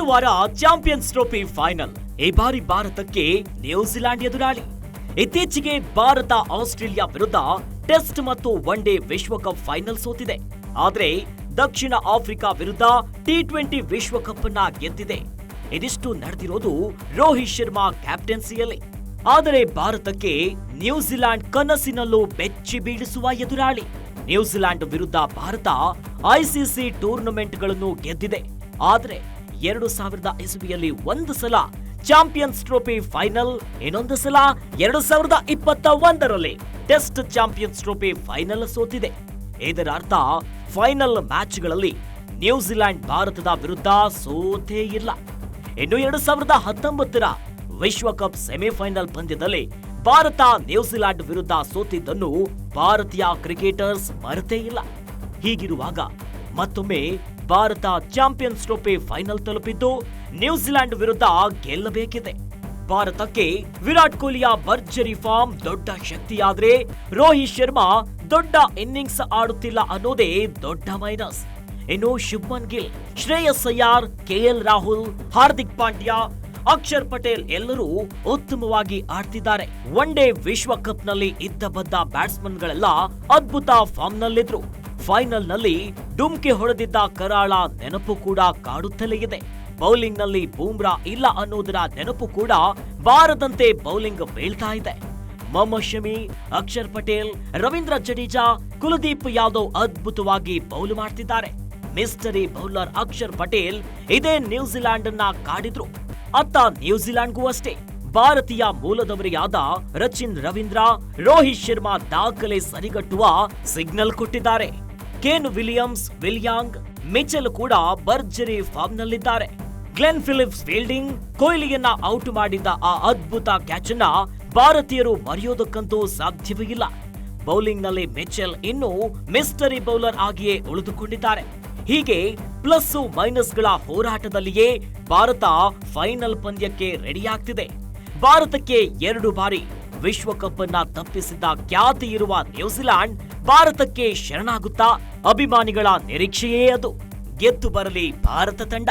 ಭಾನುವಾರ champions trophy final. ಈ ಬಾರಿ ಭಾರತಕ್ಕೆ ನ್ಯೂಜಿಲೆಂಡ್ ಎದುರಾಳಿ. ಇತ್ತೀಚೆಗೆ ಭಾರತ ಆಸ್ಟ್ರೇಲಿಯಾ ವಿರುದ್ಧ ಟೆಸ್ಟ್ ಮತ್ತು ಒನ್ ಡೇ ವಿಶ್ವಕಪ್ ಫೈನಲ್ ಸೋತಿದೆ. ಆದರೆ ದಕ್ಷಿಣ ಆಫ್ರಿಕಾ ವಿರುದ್ಧ ಟಿ ಟ್ವೆಂಟಿ ವಿಶ್ವಕಪ್ ಅನ್ನ ಗೆದ್ದಿದೆ. ಇದಿಷ್ಟು ನಡೆದಿರೋದು ರೋಹಿತ್ ಶರ್ಮಾ ಕ್ಯಾಪ್ಟನ್ಸಿಯಲ್ಲಿ. ಆದರೆ ಭಾರತಕ್ಕೆ ನ್ಯೂಜಿಲೆಂಡ್ ಕನಸಿನಲ್ಲೂ ಬೆಚ್ಚಿ ಬೀಳಿಸುವ ಎದುರಾಳಿ. ನ್ಯೂಜಿಲೆಂಡ್ ವಿರುದ್ಧ ಭಾರತ ಐಸಿಸಿ ಟೂರ್ನಮೆಂಟ್ಗಳನ್ನು ಗೆದ್ದಿದೆ. ಆದರೆ ಎರಡು ಸಾವಿರದ ಇಸವಿಯಲ್ಲಿ ಒಂದು ಸಲ ಚಾಂಪಿಯನ್ಸ್ ಟ್ರೋಫಿ ಫೈನಲ್, ಇನ್ನೊಂದು ಸಲ ಎರಡು ಸಾವಿರದ ಇಪ್ಪತ್ತ ಒಂದರಲ್ಲಿ ಟೆಸ್ಟ್ ಚಾಂಪಿಯನ್ಸ್ ಟ್ರೋಫಿ ಫೈನಲ್ ಸೋತಿದೆ. ಇದರ ಅರ್ಥ, ಫೈನಲ್ ಮ್ಯಾಚ್ಗಳಲ್ಲಿ ನ್ಯೂಜಿಲೆಂಡ್ ಭಾರತದ ವಿರುದ್ಧ ಸೋತೇ ಇಲ್ಲ. ಇನ್ನು ಎರಡು ಸಾವಿರದ ಹತ್ತೊಂಬತ್ತರ ವಿಶ್ವಕಪ್ ಸೆಮಿಫೈನಲ್ ಪಂದ್ಯದಲ್ಲಿ ಭಾರತ ನ್ಯೂಜಿಲೆಂಡ್ ವಿರುದ್ಧ ಸೋತಿದ್ದನ್ನು ಭಾರತೀಯ ಕ್ರಿಕೆಟರ್ಸ್ ಮರೆತೇ ಇಲ್ಲ. ಹೀಗಿರುವಾಗ ಮತ್ತೊಮ್ಮೆ ಭಾರತ ಚಾಂಪಿಯನ್ಸ್ ಟ್ರೋಫಿ ಫೈನಲ್ ತಲುಪಿದ್ದು ನ್ಯೂಜಿಲೆಂಡ್ ವಿರುದ್ಧ ಗೆಲ್ಲಬೇಕಿದೆ. ಭಾರತಕ್ಕೆ ವಿರಾಟ್ ಕೊಹ್ಲಿಯ ಭರ್ಜರಿ ಫಾರ್ಮ್ ದೊಡ್ಡ ಶಕ್ತಿಯಾದ್ರೆ ರೋಹಿತ್ ಶರ್ಮಾ ದೊಡ್ಡ ಇನ್ನಿಂಗ್ಸ್ ಆಡುತ್ತಿಲ್ಲ ಅನ್ನೋದೇ ದೊಡ್ಡ ಮೈನಸ್. ಇನ್ನು ಶುಭ್ಮನ್ ಗಿಲ್, ಶ್ರೇಯಸ್ ಅಯ್ಯಾರ್, ಕೆಎಲ್ ರಾಹುಲ್, ಹಾರ್ದಿಕ್ ಪಾಂಡ್ಯ, ಅಕ್ಷರ್ ಪಟೇಲ್ ಎಲ್ಲರೂ ಉತ್ತಮವಾಗಿ ಆಡ್ತಿದ್ದಾರೆ. ಒನ್ ಡೇ ವಿಶ್ವಕಪ್ನಲ್ಲಿ ಇದ್ದ ಬದ್ದ ಬ್ಯಾಟ್ಸ್ಮನ್ಗಳೆಲ್ಲ ಅದ್ಭುತ ಫಾರ್ಮ್ನಲ್ಲಿದ್ರು. ಫೈನಲ್ನಲ್ಲಿ ಡುಮ್ಕಿ ಹೊಡೆದಿದ್ದ ಕರಾಳ ನೆನಪು ಕೂಡ ಕಾಡುತ್ತಲೇ ಇದೆ. ಬೌಲಿಂಗ್ನಲ್ಲಿ ಬೂಮ್ರಾ ಇಲ್ಲ ಅನ್ನೋದರ ನೆನಪು ಕೂಡ ಬಾರದಂತೆ ಬೌಲಿಂಗ್ ಬೀಳ್ತಾ ಇದೆ. ಮೊಹಮ್ಮದ್ ಶಮಿ, ಅಕ್ಷರ್ ಪಟೇಲ್, ರವೀಂದ್ರ ಜಡೇಜಾ, ಕುಲದೀಪ್ ಯಾದವ್ ಅದ್ಭುತವಾಗಿ ಬೌಲ್ ಮಾಡ್ತಿದ್ದಾರೆ. ಮಿಸ್ಟರಿ ಬೌಲರ್ ಅಕ್ಷರ್ ಪಟೇಲ್ ಇದೇ ನ್ಯೂಜಿಲೆಂಡ್ ಅನ್ನ ಕಾಡಿದ್ರು. ಅತ್ತ ನ್ಯೂಜಿಲೆಂಡ್ಗೂ ಅಷ್ಟೇ. ಭಾರತೀಯ ಮೂಲದವರಿಯಾದ ರಚಿನ್ ರವೀಂದ್ರ, ರೋಹಿತ್ ಶರ್ಮಾ ದಾಖಲೆ ಸರಿಗಟ್ಟುವ ಸಿಗ್ನಲ್ ಕೊಟ್ಟಿದ್ದಾರೆ. Kane Williams, Will Young, Mitchell ಕೂಡ ಭರ್ಜರಿ ಫಾರ್ಮ್ನಲ್ಲಿದ್ದಾರೆ. ಗ್ಲೆನ್ ಫಿಲಿಪ್ಸ್ ಫೀಲ್ಡಿಂಗ್, ಕೊಹ್ಲಿಯನ್ನ ಔಟ್ ಮಾಡಿದ್ದ ಆ ಅದ್ಭುತ ಕ್ಯಾಚ್ ಅನ್ನ ಭಾರತೀಯರು ಮರೆಯೋದಕ್ಕಂತೂ ಸಾಧ್ಯವೇ ಇಲ್ಲ. ಬೌಲಿಂಗ್ನಲ್ಲಿ ಮಿಚೆಲ್ ಇನ್ನೂ ಮಿಸ್ಟರಿ ಬೌಲರ್ ಆಗಿಯೇ ಉಳಿದುಕೊಂಡಿದ್ದಾರೆ. ಹೀಗೆ ಪ್ಲಸ್ ಮೈನಸ್ಗಳ ಹೋರಾಟದಲ್ಲಿಯೇ ಭಾರತ ಫೈನಲ್ ಪಂದ್ಯಕ್ಕೆ ರೆಡಿಯಾಗ್ತಿದೆ. ಭಾರತಕ್ಕೆ ಎರಡು ಬಾರಿ ವಿಶ್ವಕಪ್ ಅನ್ನ ತಪ್ಪಿಸಿದ್ದ ಖ್ಯಾತಿ ಇರುವ ನ್ಯೂಜಿಲೆಂಡ್ ಭಾರತಕ್ಕೆ ಶರಣಾಗುತ್ತಾ ಅಭಿಮಾನಿಗಳ ನಿರೀಕ್ಷೆಯೇ ಅದು. ಗೆದ್ದು ಬರಲಿ ಭಾರತ ತಂಡ.